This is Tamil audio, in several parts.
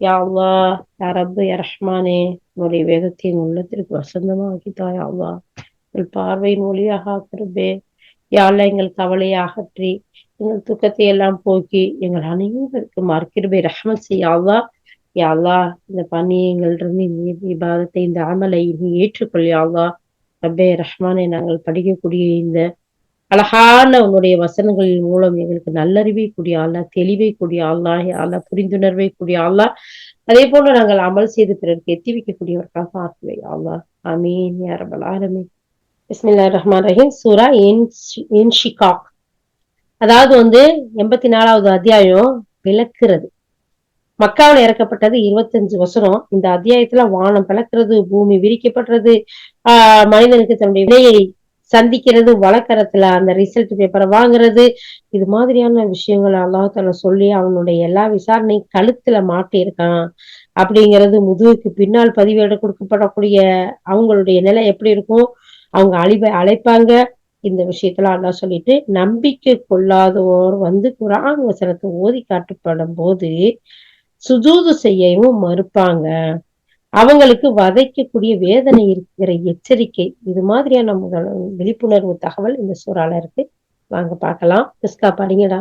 யா அல்லா யா ரப்பு யா ரஹ்மானே உன்னுடைய வேதத்தை என் உள்ளத்திற்கு வசந்தமாக்கித்தா யா அல்லா எங்கள் பார்வையின் ஒளியாக ஆக்கிறபே யா எங்கள் கவலையை அகற்றி எங்கள் துக்கத்தை எல்லாம் போக்கி எங்கள் அனைவருக்கு மறுக்கிறபே ரஹ்மத் செய்யாவா யாழ்லா இந்த பணியங்களிலிருந்து இந்த விவாதத்தை இந்த அமலை நீ ஏற்றுக்கொள் ரப்பே ரஹ்மானே நாங்கள் படிக்கக்கூடிய இந்த அழகான உன்னுடைய வசனங்களின் மூலம் எங்களுக்கு நல்லறிவை கூடிய ஆளா தெளிவை கூடிய ஆளா ஆளா புரிந்துணர்வை கூடிய ஆளா அதே போல நாங்கள் அமல் செய்து பிறருக்கு எத்தி வைக்கக்கூடியவர்களாக ஆக்குவை. ஆளா அமீன் யாரபல் ஆரமீன் இஸ்மில்லா ரஹ்மான் ரஹீம். சூரா என்ஷிகா அதாவது வந்து எண்பத்தி நாலாவது அத்தியாயம் விளக்குறது. மக்காவில் இறக்கப்பட்டது இருபத்தஞ்சு வருஷம் இந்த அத்தியாயத்துல வானம் பிளக்கிறது பூமி விரிக்கப்படுறது. ஆஹ் மனிதனுக்கு தன்னுடைய விலையை சந்திக்கிறது வழக்கறத்துல அந்த ரிசல்ட் பேப்பரை வாங்குறது இது மாதிரியான விஷயங்கள் அல்லாஹால சொல்லி அவனுடைய எல்லா விசாரணையும் கழுத்துல மாட்டியிருக்கான் அப்படிங்கிறது முதுகுக்கு பின்னால் பதிவேடு கொடுக்கப்படக்கூடிய அவங்களுடைய நிலை எப்படி இருக்கும்? அவங்க அழிவை அழைப்பாங்க. இந்த விஷயத்துல அல்லா சொல்லிட்டு நம்பிக்கை கொள்ளாதவோர் வந்து குரான் வசனத்தை ஓதி காட்டப்படும் போது சுஜூது செய்யவும் மறுப்பாங்க. அவங்களுக்கு வதைக்கக்கூடிய வேதனை இருக்கிற எச்சரிக்கை இது மாதிரியான முதல் விழிப்புணர்வு தகவல் இந்த சூறால இருக்கு. வாங்க பார்க்கலாம். பிஸ்கா படிங்கடா.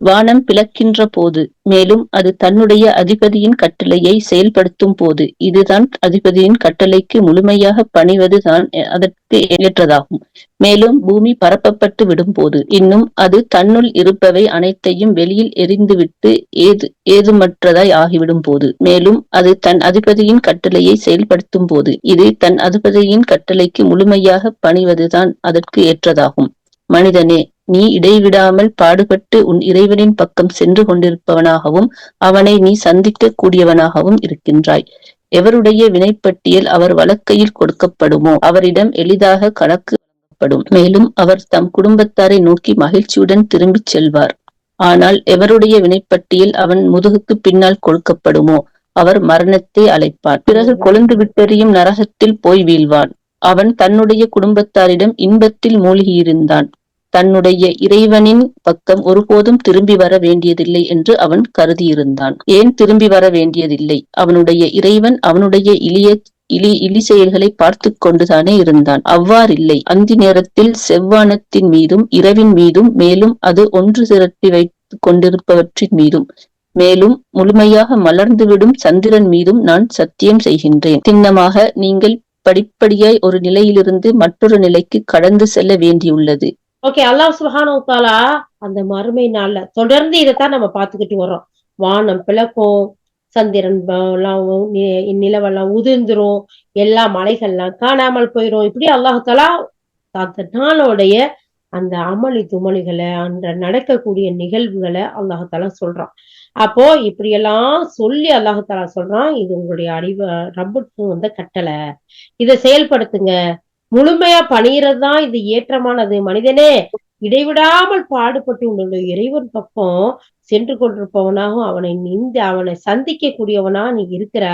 வானம் பிளக்கின்ற போது மேலும் அது தன்னுடைய அதிபதியின் கட்டளையை செயல்படுத்தும் போது இதுதான் அதிபதியின் கட்டளைக்கு முழுமையாக பணிவதுதான் அதற்கு ஏற்றதாகும். மேலும் பூமி பரப்பப்பட்டு விடும் போது இன்னும் அது தன்னுள் இருப்பவை அனைத்தையும் வெளியில் எரிந்துவிட்டு ஏது ஏதுமற்றதாய் ஆகிவிடும் போது மேலும் அது தன் அதிபதியின் கட்டளையை செயல்படுத்தும் போது இது தன் அதிபதியின் கட்டளைக்கு முழுமையாக பணிவதுதான் அதற்கு ஏற்றதாகும். மனிதனே நீ இடைவிடாமல் பாடுபட்டு உன் இறைவனின் பக்கம் சென்று கொண்டிருப்பவனாகவும் அவனை நீ சந்திக்க கூடியவனாகவும் இருக்கின்றாய். எவருடைய வினைப்பட்டியல் அவர் வழக்கையில் கொடுக்கப்படுமோ அவரிடம் எளிதாக கணக்கு வழங்கப்படும். மேலும் அவர் தம் குடும்பத்தாரை நோக்கி மகிழ்ச்சியுடன் திரும்பிச் செல்வார். ஆனால் எவருடைய வினைப்பட்டியல் அவன் முதுகுக்கு பின்னால் கொடுக்கப்படுமோ அவர் மரணத்தை அழைப்பார். பிறகு கொழுந்து விட்டெறியும் நரகத்தில் போய் வீழ்வான். அவன் தன்னுடைய குடும்பத்தாரிடம் இன்பத்தில் மூழ்கியிருந்தான். தன்னுடைய இறைவனின் பக்கம் ஒருபோதும் திரும்பி வர வேண்டியதில்லை என்று அவன் கருதியிருந்தான். ஏன் திரும்பி வர வேண்டியதில்லை? அவனுடைய இறைவன் அவனுடைய இளிய இலி இலி செயல்களை பார்த்து கொண்டுதானே இருந்தான். அவ்வாறில்லை. அந்தி நேரத்தில் செவ்வானத்தின் மீதும் இரவின் மீதும் மேலும் அது ஒன்று திரட்டி வைத்துக் கொண்டிருப்பவற்றின் மீதும் மேலும் முழுமையாக மலர்ந்துவிடும் சந்திரன் மீதும் நான் சத்தியம் செய்கின்றேன். சின்னமாக நீங்கள் படிப்படியாய் ஒரு நிலையிலிருந்து மற்றொரு நிலைக்கு கடந்து செல்ல வேண்டியுள்ளது. ஓகே அல்லாஹ் சுஹானவுத்தாலா அந்த மறுமை நாள்ல தொடர்ந்து இதைத்தான் நம்ம பார்த்துக்கிட்டு வர்றோம். வானம் பிளக்கும் சந்திரன் நிலவெல்லாம் உதிர்ந்துரும் எல்லா மலைகள்லாம் காணாமல் போயிரும். இப்படி அல்லாஹாலா அந்த நாளோடைய அந்த அமளி துமளிகளை அன்ற நடக்கக்கூடிய நிகழ்வுகளை அல்லாஹாலா சொல்றான். அப்போ இப்படியெல்லாம் சொல்லி அல்லாஹாலா சொல்றான் இது உங்களுடைய அறிவு ரப்புக்கும் வந்து கட்டளை. இதை செயல்படுத்துங்க. முழுமையா பணிகிறது தான் இது ஏற்றமானது. மனிதனே இடைவிடாமல் பாடுபட்டு உங்களுடைய இறைவன் பக்கம் சென்று கொண்டிருப்பவனாகவும் அவனை நிந்து அவனை சந்திக்க கூடியவனா நீ இருக்கிற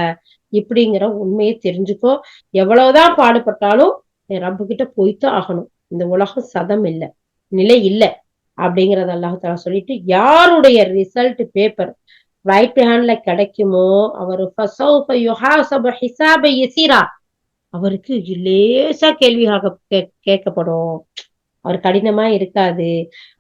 இப்படிங்கிற உண்மையை தெரிஞ்சுக்கோ. எவ்வளவுதான் பாடுபட்டாலும் ரப்பு கிட்ட போய்த்தான் ஆகணும். இந்த உலகம் சதம் இல்லை. நிலை இல்லை. அப்படிங்கறத அல்லாஹால சொல்லிட்டு யாருடைய ரிசல்ட் பேப்பர் ரைட் ஹேண்ட்ல கிடைக்குமோ அவர் அவருக்கு லேசா கேள்வியாக கேட்கப்படும். அவர் கடினமா இருக்காது.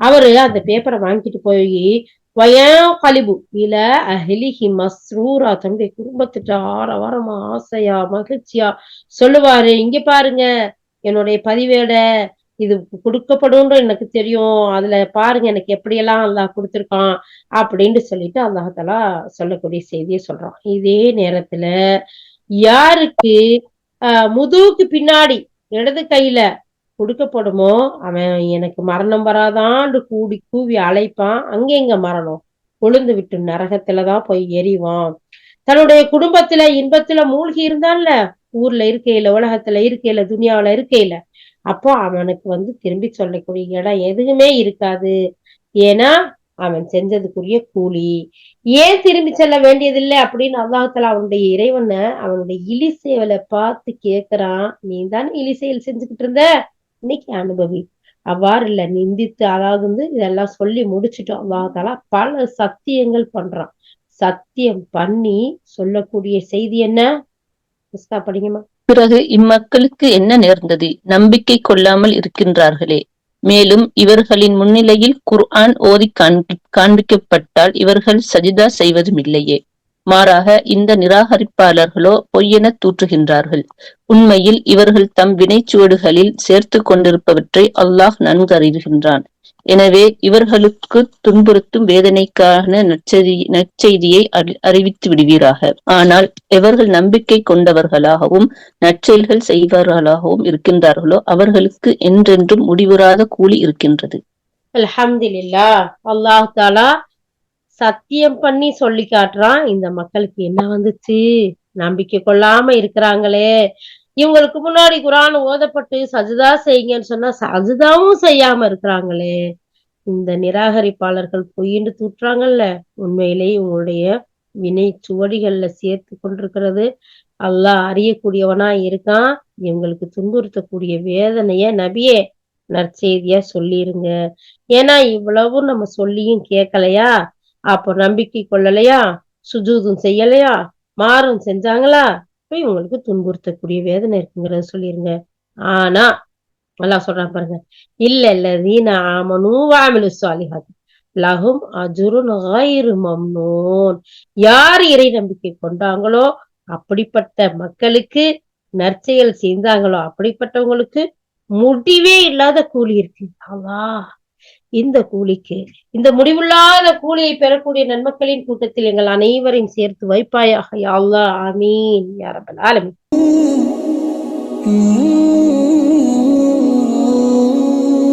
அவரு அந்த பேப்பரை வாங்கிட்டு போய் கழிவு கலிபு இல அஹிலிஹி மஸ்ரூரா தன்னுடைய குடும்பத்திட்ட ஆரவாரமா ஆசையா மகிழ்ச்சியா சொல்லுவாரு. இங்க பாருங்க என்னுடைய பதிவேட இது கொடுக்கப்படும் எனக்கு தெரியும். அதுல பாருங்க எனக்கு எப்படியெல்லாம் அல்லாஹ் கொடுத்துருக்கான் அப்படின்னு சொல்லிட்டு அல்லாஹாலா சொல்லக்கூடிய செய்தியை சொல்றான். இதே நேரத்துல யாருக்கு ஆஹ் முதுகுக்கு பின்னாடி இடது கையில கொடுக்கப்படுமோ அவன் எனக்கு மரணம் வராதாண்டு கூடி கூவி அழைப்பான். அங்க இங்க மரணம்? கொழுந்து விட்டு நரகத்துலதான் போய் எரிவான். தன்னுடைய குடும்பத்துல இன்பத்துல மூழ்கி இருந்தான்ல? ஊர்ல இருக்கையில உலகத்துல இருக்கையில துனியாவுல இருக்கையில. அப்போ அவனுக்கு வந்து திரும்பி சொல்லக்கூடிய இடம் எதுவுமே இருக்காது. ஏன்னா அவன் செஞ்சதுக்குரிய கூலி. ஏன் திரும்பி செல்ல வேண்டியதில்லை? அப்படின்னு அல்லாஹால அவனுடைய இறைவனை அவனுடைய இலிசேவலை பார்த்து கேக்குறான் நீ தானே இலிசையில் செஞ்சுக்கிட்டு இருந்த? இன்னைக்கு அனுபவி. அவ்வாறு இல்ல நிந்தித்து அதாவது வந்து இதெல்லாம் சொல்லி முடிச்சுட்டோம் அல்லாஹால பல சத்தியங்கள் பண்றான். சத்தியம் பண்ணி சொல்லக்கூடிய செய்தி என்ன? படிங்கம்மா. பிறகு இம்மக்களுக்கு என்ன நேர்ந்தது? நம்பிக்கை கொள்ளாமல் இருக்கின்றார்களே. மேலும் இவர்களின் முன்னிலையில் குர்ஆன் ஓதி காண்பி காண்பிக்கப்பட்டால் இவர்கள் சஜிதா செய்வதுமில்லையே. மாறாக இந்த நிராகரிப்பாளர்களோ பொய்யென தூற்றுகின்றார்கள். உண்மையில் இவர்கள் தம் வினைச்சுவடுகளில் சேர்த்து கொண்டிருப்பவற்றை அல்லாஹ் நன்கு அறிகின்றான் எனவே இவர்களுக்கு துன்புறுத்தும் வேதனைக்கான நற்செய்தி நற்செய்தியை அறி- அறிவித்து விடுவீராக. ஆனால் எவர்கள் நம்பிக்கை கொண்டவர்களாகவும் நற்செயல்கள் செய்வர்களாகவும் இருக்கின்றார்களோ அவர்களுக்கு என்றென்றும் முடிவுறாத கூலி இருக்கின்றது. அல்ஹம்துலில்லா. அல்லாஹ் தாலா சத்தியம் பண்ணி சொல்லி காட்டுறான். இந்த மக்களுக்கு என்ன வந்துச்சு? நம்பிக்கை கொள்ளாம இருக்கிறாங்களே. இவங்களுக்கு முன்னாடி குரான் ஓதப்பட்டு சஜிதா செய்யுங்கன்னு சொன்னா சஜிதாவும் செய்யாம இருக்கிறாங்களே. இந்த நிராகரிப்பாளர்கள் பொய்ன்னு தூற்றுறாங்கல்ல? உண்மையிலேயே உங்களுடைய வினை சுவடிகள்ல சேர்த்து கொண்டிருக்கிறது. அல்லாஹ் அறியக்கூடியவனா இருக்கான். இவங்களுக்கு துன்புறுத்தக்கூடிய வேதனைய நபியே நற்செய்தியா சொல்லிருங்க. ஏன்னா இவ்வளவும் நம்ம சொல்லியும் கேட்கலையா? அப்போ நம்பிக்கை கொள்ளலையா? சுஜூதும் செய்யலையா? மாறும் செஞ்சாங்களா? இப்ப இவங்களுக்கு துன்புறுத்தக்கூடிய வேதனை இருக்குங்கிறத சொல்லிருங்க. ஆனா அல்லாஹ் சொல்றான் பாருங்க. இல்ல இல்ல வீணா ஆமனு வாமிலு சாலிஹாத் லஹும் அஜுருன் கைரு மம்னூன். யார் இறை நம்பிக்கை கொண்டாங்களோ அப்படிப்பட்ட மக்களுக்கு நற்செயல் செய்தாங்களோ அப்படிப்பட்டவங்களுக்கு முடிவே இல்லாத கூலி இருக்கு. அவா இந்த கூலிக்கு இந்த முடிவில்லாத கூலியை பெறக்கூடிய நன்மக்களின் கூட்டத்தில் எங்கள் அனைவரையும் சேர்த்து வைப்பாயாக. யாவா அமீன் யாரபலா ஆலமி ஆலமீன்.